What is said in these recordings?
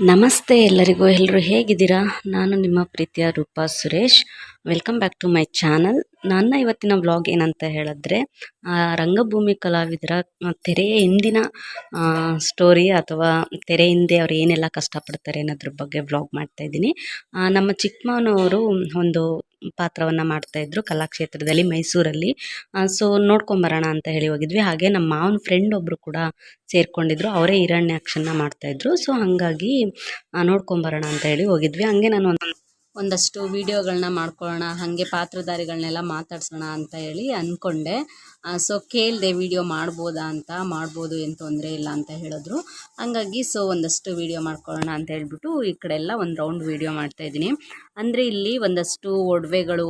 ನಮಸ್ತೆ ಎಲ್ಲರಿಗೂ ಎಲ್ಲರೂ ಹೇಗಿದ್ದೀರಾ? ನಾನು ನಿಮ್ಮ ಪ್ರೀತಿಯ Roopa Suresh. Welcome back to my channel ನನ್ನ ಇವತ್ತಿನ ವ್ಲಾಗ್ ಏನಂತ ಹೇಳಿದ್ರೆ ರಂಗಭೂಮಿ ಕಲಾವಿದರ ತೆರೆಯ ಹಿಂದಿನ ಸ್ಟೋರಿ ಅಥವಾ ತೆರೆ ಹಿಂದೆ ಅವ್ರು ಏನೆಲ್ಲ ಕಷ್ಟಪಡ್ತಾರೆ ಅನ್ನೋದ್ರ ಬಗ್ಗೆ ವ್ಲಾಗ್ ಮಾಡ್ತಾ ಇದ್ದೀನಿ. ಆ, ನಮ್ಮ ಚಿಕ್ಕಮ್ಮನವರು ಒಂದು ಪಾತ್ರವನ್ನು ಮಾಡ್ತಾಯಿದ್ರು ಕಲಾಕ್ಷೇತ್ರದಲ್ಲಿ ಮೈಸೂರಲ್ಲಿ. ಸೊ ನೋಡ್ಕೊಂಬರೋಣ ಅಂತ ಹೇಳಿ ಹೋಗಿದ್ವಿ. ಹಾಗೆ ನಮ್ಮ ಮಾವನ ಫ್ರೆಂಡ್ ಒಬ್ಬರು ಕೂಡ ಸೇರಿಕೊಂಡಿದ್ರು. ಅವರೇ ಹಿರಣ್ಯಾಕ್ಷನ್ನ ಆ್ಯಕ್ಷನ್ನ ಮಾಡ್ತಾಯಿದ್ರು ಸೊ ಹಾಗಾಗಿ ನೋಡ್ಕೊಂಬರೋಣ ಅಂತ ಹೇಳಿ ಹೋಗಿದ್ವಿ. ಹಂಗೆ ನಾನು ಒಂದು ಒಂದಷ್ಟು ವೀಡಿಯೋಗಳನ್ನ ಮಾಡ್ಕೊಳ್ಳೋಣ, ಹಾಗೆ ಪಾತ್ರಧಾರಿಗಳನ್ನೆಲ್ಲ ಮಾತಾಡ್ಸೋಣ ಅಂತ ಹೇಳಿ ಅಂದ್ಕೊಂಡೆ ಸೊ ಕೇಳಿದೆ ವಿಡಿಯೋ ಮಾಡ್ಬೋದಾ ಅಂತ, ಮಾಡ್ಬೋದು ಏನು ತೊಂದರೆ ಇಲ್ಲ ಅಂತ ಹೇಳಿದ್ರು. ಹಂಗಾಗಿ ಸೊ ಒಂದಷ್ಟು ವೀಡಿಯೋ ಮಾಡ್ಕೊಳ್ಳೋಣ ಅಂತ ಹೇಳ್ಬಿಟ್ಟು ಈ ಕಡೆ ಎಲ್ಲ ಒಂದು ರೌಂಡ್ ವೀಡಿಯೋ ಮಾಡ್ತಾ ಇದ್ದೀನಿ. ಅಂದರೆ ಇಲ್ಲಿ ಒಂದಷ್ಟು ಒಡವೆಗಳು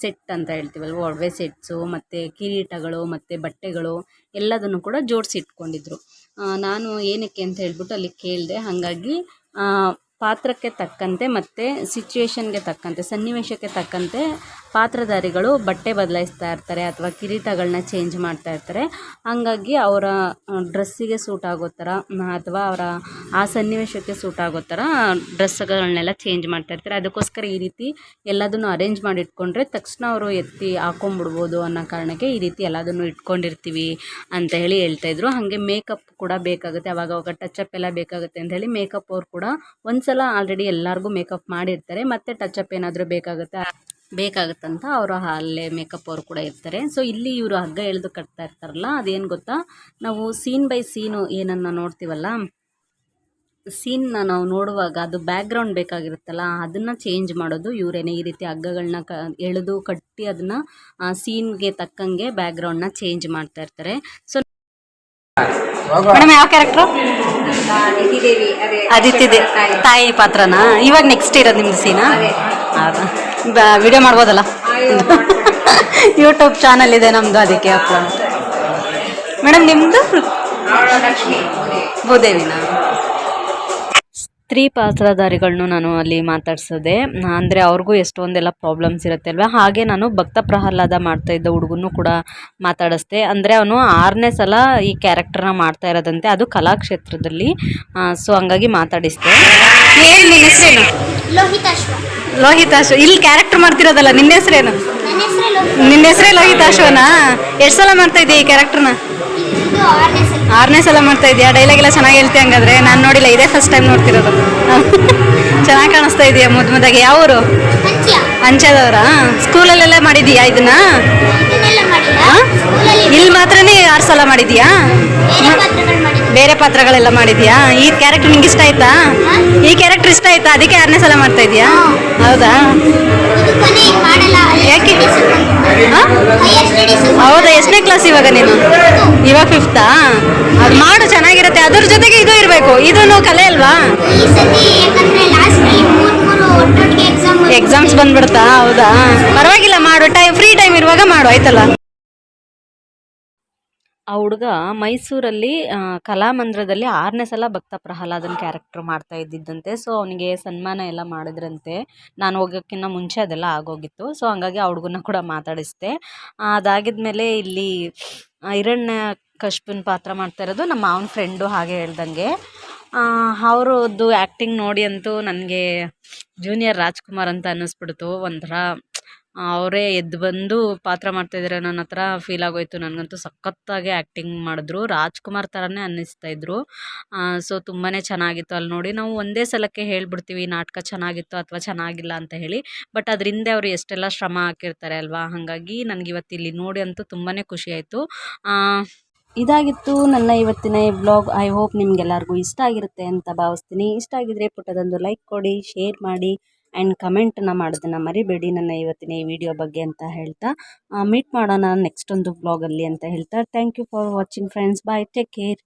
ಸೆಟ್ ಅಂತ ಹೇಳ್ತೀವಲ್ವ, ಒಡವೆ ಸೆಟ್ಸು ಮತ್ತು ಕಿರೀಟಗಳು, ಮತ್ತು ಬಟ್ಟೆಗಳು ಎಲ್ಲದನ್ನು ಕೂಡ ಜೋಡಿಸಿ ಇಟ್ಕೊಂಡಿದ್ರು. ನಾನು ಏನಕ್ಕೆ ಅಂತ ಹೇಳ್ಬಿಟ್ಟು ಅಲ್ಲಿ ಕೇಳಿದೆ. ಹಾಗಾಗಿ ಪಾತ್ರಕ್ಕೆ ತಕ್ಕಂತೆ ಮತ್ತು ಸಿಚುವೇಶನ್ಗೆ ತಕ್ಕಂತೆ, ಸನ್ನಿವೇಶಕ್ಕೆ ತಕ್ಕಂತೆ ಪಾತ್ರಧಾರಿಗಳು ಬಟ್ಟೆ ಬದಲಾಯಿಸ್ತಾ ಇರ್ತಾರೆ ಅಥವಾ ಕಿರೀಟಗಳನ್ನ ಚೇಂಜ್ ಮಾಡ್ತಾ ಇರ್ತಾರೆ. ಹಾಗಾಗಿ ಅವರ ಡ್ರೆಸ್ಸಿಗೆ ಸೂಟ್ ಆಗೋ ಥರ ಅಥವಾ ಅವರ, ಆ ಸನ್ನಿವೇಶಕ್ಕೆ ಸೂಟ್ ಆಗೋ ಥರ ಡ್ರೆಸ್ಗಳನ್ನೆಲ್ಲ ಚೇಂಜ್ ಮಾಡ್ತಾ ಇರ್ತಾರೆ. ಅದಕ್ಕೋಸ್ಕರ ಈ ರೀತಿ ಎಲ್ಲದನ್ನು ಅರೇಂಜ್ ಮಾಡಿ ಇಟ್ಕೊಂಡ್ರೆ ತಕ್ಷಣ ಅವರು ಎತ್ತಿ ಹಾಕೊಂಬಿಡ್ಬೋದು ಅನ್ನೋ ಕಾರಣಕ್ಕೆ ಈ ರೀತಿ ಎಲ್ಲದನ್ನು ಇಟ್ಕೊಂಡಿರ್ತೀವಿ ಅಂತ ಹೇಳಿ ಹೇಳ್ತಾಯಿದ್ರು ಹಾಗೆ ಮೇಕಪ್ ಕೂಡ ಬೇಕಾಗುತ್ತೆ. ಅವಾಗ ಅವಾಗ ಅಪ್ ಎಲ್ಲ ಬೇಕಾಗುತ್ತೆ ಅಂತ ಹೇಳಿ ಮೇಕಪ್ ಅವ್ರು ಕೂಡ ಒಂದ್ಸಲ ಆಲ್ರೆಡಿ ಎಲ್ಲರಿಗೂ ಮೇಕಪ್ ಮಾಡಿರ್ತಾರೆ. ಮತ್ತೆ ಟಚಪ್ ಏನಾದರೂ ಬೇಕಾಗುತ್ತೆ ಬೇಕಾಗುತ್ತಂತ ಅವರು ಅಲ್ಲೇ ಮೇಕಪ್ ಅವರು ಕೂಡ ಇರ್ತಾರೆ. ಸೊ ಇಲ್ಲಿ ಇವರು ಹಗ್ಗ ಎಳೆದು ಕಟ್ತಾ ಇರ್ತಾರಲ್ಲ ಅದೇನು ಗೊತ್ತಾ? ನಾವು ಸೀನ್ ಬೈ ಸೀನು ಏನನ್ನ ನೋಡ್ತೀವಲ್ಲ? ಸೀನ್ನ ನಾವು ನೋಡುವಾಗ ಅದು ಬ್ಯಾಕ್ಗ್ರೌಂಡ್ ಬೇಕಾಗಿರುತ್ತಲ್ಲ ಅದನ್ನು ಚೇಂಜ್ ಮಾಡೋದು ಇವರೇನೆ. ಈ ರೀತಿ ಹಗ್ಗಗಳನ್ನ ಕ ಎಳೆದು ಕಟ್ಟಿ ಅದನ್ನು ಸೀನ್ಗೆ ತಕ್ಕಂಗೆ ಬ್ಯಾಕ್ಗ್ರೌಂಡ್ನ ಚೇಂಜ್ ಮಾಡ್ತಾ ಇರ್ತಾರೆ. ಸೊ ಮೇಡಮ್ ಯಾವ ಕ್ಯಾರೆಕ್ಟ್ರು ಅದಿತಿ ತಾಯಿ. ಪಾತ್ರನಾ? ಇವಾಗ ನೆಕ್ಸ್ಟ್ ಇರೋದು ನಿಮ್ದು ಸೀನಾ? ವಿಡಿಯೋ ಮಾಡ್ಬೋದಲ್ಲ? ಯೂಟ್ಯೂಬ್ ಚಾನಲ್ ಇದೆ ನಮ್ದು ಅದಕ್ಕೆ ಅಪ್ಲೋಡ್ ಮೇಡಮ್ ನಿಮ್ಮದು ಭೂದೇವಿನಾ ಸ್ತ್ರೀ ಪಾತ್ರಧಾರಿಗಳನ್ನು ನಾನು ಅಲ್ಲಿ ಮಾತಾಡಿಸಿದೆ. ಅಂದರೆ ಅವ್ರಿಗೂ ಎಷ್ಟೊಂದೆಲ್ಲ ಪ್ರಾಬ್ಲಮ್ಸ್ ಇರುತ್ತೆ ಅಲ್ವಾ ಹಾಗೆ ನಾನು ಭಕ್ತ ಪ್ರಹ್ಲಾದ ಮಾಡ್ತಾ ಇದ್ದ ಹುಡುಗನ್ನು ಕೂಡ ಮಾತಾಡಿಸ್ದೆ. ಅಂದರೆ ಅವನು ಆರನೇ ಸಲ ಈ ಕ್ಯಾರೆಕ್ಟರ್ನ ಮಾಡ್ತಾ ಇರೋದಂತೆ. ಅದು ಕಲಾಕ್ಷೇತ್ರದಲ್ಲಿ. ಸೊ ಹಂಗಾಗಿ ಮಾತಾಡಿಸ್ದೆ. ಏನು ಹೆಸರೇನು? ಲೋಹಿತಾಶ್ವ. ಇಲ್ಲಿ ಕ್ಯಾರೆಕ್ಟರ್ ಮಾಡ್ತಿರೋದಲ್ಲ ನಿನ್ನ ಹೆಸರೇನು? ನನ್ನ ಹೆಸರೇ ಲೋಹಿತಾಶ್ವನಾ? ಎಷ್ಟು ಸಲ ಮಾಡ್ತಾ ಇದ್ದೆ ಈ ಕ್ಯಾರೆಕ್ಟರ್ನ ಆರನೇ ಸಲ ಮಾಡ್ತಾ ಇದೆಯಾ? ಡೈಲಾಗ್ ಎಲ್ಲ ಚೆನ್ನಾಗಿ ಹೇಳ್ತಿ ಹಂಗಾದ್ರೆ. ನಾನು ನೋಡಿಲ್ಲ ಇದೇ ಫಸ್ಟ್ ಟೈಮ್ ನೋಡ್ತಿರೋದು. ಚೆನ್ನಾಗಿ ಕಾಣಿಸ್ತಾ ಇದೆಯಾ ಮುದ್ ಮುದ್ದಾಗಿ? ಯಾವ ಊರು? ಹಂಚ್ಯ ಅಂಚದವರ? ಸ್ಕೂಲಲ್ಲೆಲ್ಲ ಮಾಡಿದೀಯಾ ಇದನ್ನ? ಇಲ್ಲಿ ಮಾತ್ರನೇ ಆರು ಸಲ ಮಾಡಿದೀಯಾ ಬೇರೆ ಪಾತ್ರಗಳೆಲ್ಲ ಮಾಡಿದ್ಯಾ ಈ ಕ್ಯಾರೆಕ್ಟರ್ ನಿಂಗೆ ಇಷ್ಟ ಆಯ್ತಾ? ಈ ಕ್ಯಾರೆಕ್ಟರ್ ಇಷ್ಟ ಆಯ್ತಾ? ಅದಕ್ಕೆ ಆರನೇ ಸಲ ಮಾಡ್ತಾ ಇದೀಯಾ? ಹೌದಾ? ಯಾಕೆ? ಹೌದಾ? ಕ್ಲಾಸ್ ಇವಾಗ ನೀನು? ಇವಾಗ ಫಿಫ್ತಾ ಅದು ಮಾಡು ಚೆನ್ನಾಗಿರುತ್ತೆ. ಅದ್ರ ಜೊತೆಗೆ ಇದು ಇರಬೇಕು. ಇದೂ ಕಲೆ ಅಲ್ವಾ? ಎಕ್ಸಾಮ್ಸ್ ಬಂದ್ಬಿಡ್ತಾ ಹೌದಾ? ಪರವಾಗಿಲ್ಲ ಮಾಡು. ಟೈಮ್ ಫ್ರೀ ಟೈಮ್ ಇರುವಾಗ ಮಾಡು. ಆಯ್ತಲ್ಲ? ಆ ಹುಡುಗ ಮೈಸೂರಲ್ಲಿ ಕಲಾಮಂದಿರದಲ್ಲಿ ಆರನೇ ಸಲ ಭಕ್ತ ಪ್ರಹ್ಲಾದನ್ ಕ್ಯಾರೆಕ್ಟರ್ ಮಾಡ್ತಾ ಇದ್ದಿದ್ದಂತೆ. ಸೊ ಅವನಿಗೆ ಸನ್ಮಾನ ಎಲ್ಲ ಮಾಡಿದ್ರಂತೆ. ನಾನು ಹೋಗೋಕ್ಕಿಂತ ಮುಂಚೆ ಅದೆಲ್ಲ ಆಗೋಗಿತ್ತು. ಸೊ ಹಂಗಾಗಿ ಆ ಹುಡುಗನ ಕೂಡ ಮಾತಾಡಿಸ್ದೆ. ಅದಾಗಿದ್ಮೇಲೆ ಇಲ್ಲಿ ಹಿರಣ್ಯ ಕಶ್ಯಪನ್ ಪಾತ್ರ ಮಾಡ್ತಾ ಇರೋದು ನಮ್ಮ ಮಾವನ ಫ್ರೆಂಡು ಹಾಗೆ ಹೇಳ್ದಂಗೆ. ಅವರದ್ದು ಆ್ಯಕ್ಟಿಂಗ್ ನೋಡಿ ಅಂತೂ ನನಗೆ ಜೂನಿಯರ್ ರಾಜ್ಕುಮಾರ್ ಅಂತ ಅನ್ನಿಸ್ಬಿಡ್ತು. ಒಂಥರ ಅವರೇ ಎದ್ದು ಬಂದು ಪಾತ್ರ ಮಾಡ್ತಾಯಿದ್ದಾರೆ ನನ್ನ ಹತ್ರ ಫೀಲ್ ಆಗೋಯ್ತು. ನನಗಂತೂ ಸಖತ್ತಾಗಿ ಆ್ಯಕ್ಟಿಂಗ್ ಮಾಡಿದ್ರು. ರಾಜ್ಕುಮಾರ್ ಥರನೇ ಅನ್ನಿಸ್ತಾ ಇದ್ರು. ಸೊ ತುಂಬಾ ಚೆನ್ನಾಗಿತ್ತು. ಅಲ್ಲಿ ನೋಡಿ ನಾವು ಒಂದೇ ಸಲಕ್ಕೆ ಹೇಳ್ಬಿಡ್ತೀವಿ ನಾಟಕ ಚೆನ್ನಾಗಿತ್ತು ಅಥವಾ ಚೆನ್ನಾಗಿಲ್ಲ ಅಂತ ಹೇಳಿ. ಬಟ್ ಅದರಿಂದ ಅವರು ಎಷ್ಟೆಲ್ಲ ಶ್ರಮ ಹಾಕಿರ್ತಾರೆ ಅಲ್ವಾ? ಹಾಗಾಗಿ ನನಗೆ ಇವತ್ತು ಇಲ್ಲಿ ನೋಡಿ ಅಂತೂ ತುಂಬಾ ಖುಷಿ ಆಯಿತು. ಇದಾಗಿತ್ತು ನನ್ನ ಇವತ್ತಿನ ಈ ಬ್ಲಾಗ್ ಐ ಹೋಪ್ ನಿಮ್ಗೆಲ್ಲರಿಗೂ ಇಷ್ಟ ಆಗಿರುತ್ತೆ ಅಂತ ಭಾವಿಸ್ತೀನಿ. ಇಷ್ಟ ಆಗಿದ್ರೆ ಪುಟ್ಟದೊಂದು ಲೈಕ್ ಕೊಡಿ ಶೇರ್ ಮಾಡಿ. ಆ್ಯಂಡ್ ಕಮೆಂಟನ್ನು ಮಾಡೋದನ್ನು ಮರಿಬೇಡಿ ನನ್ನ ಇವತ್ತಿನ ಈ ವಿಡಿಯೋ ಬಗ್ಗೆ ಅಂತ ಹೇಳ್ತಾ ಮೀಟ್ ಮಾಡೋಣ ನೆಕ್ಸ್ಟ್ ಒಂದು ಬ್ಲಾಗಲ್ಲಿ ಅಂತ ಹೇಳ್ತಾ. Thank you for watching friends bye take care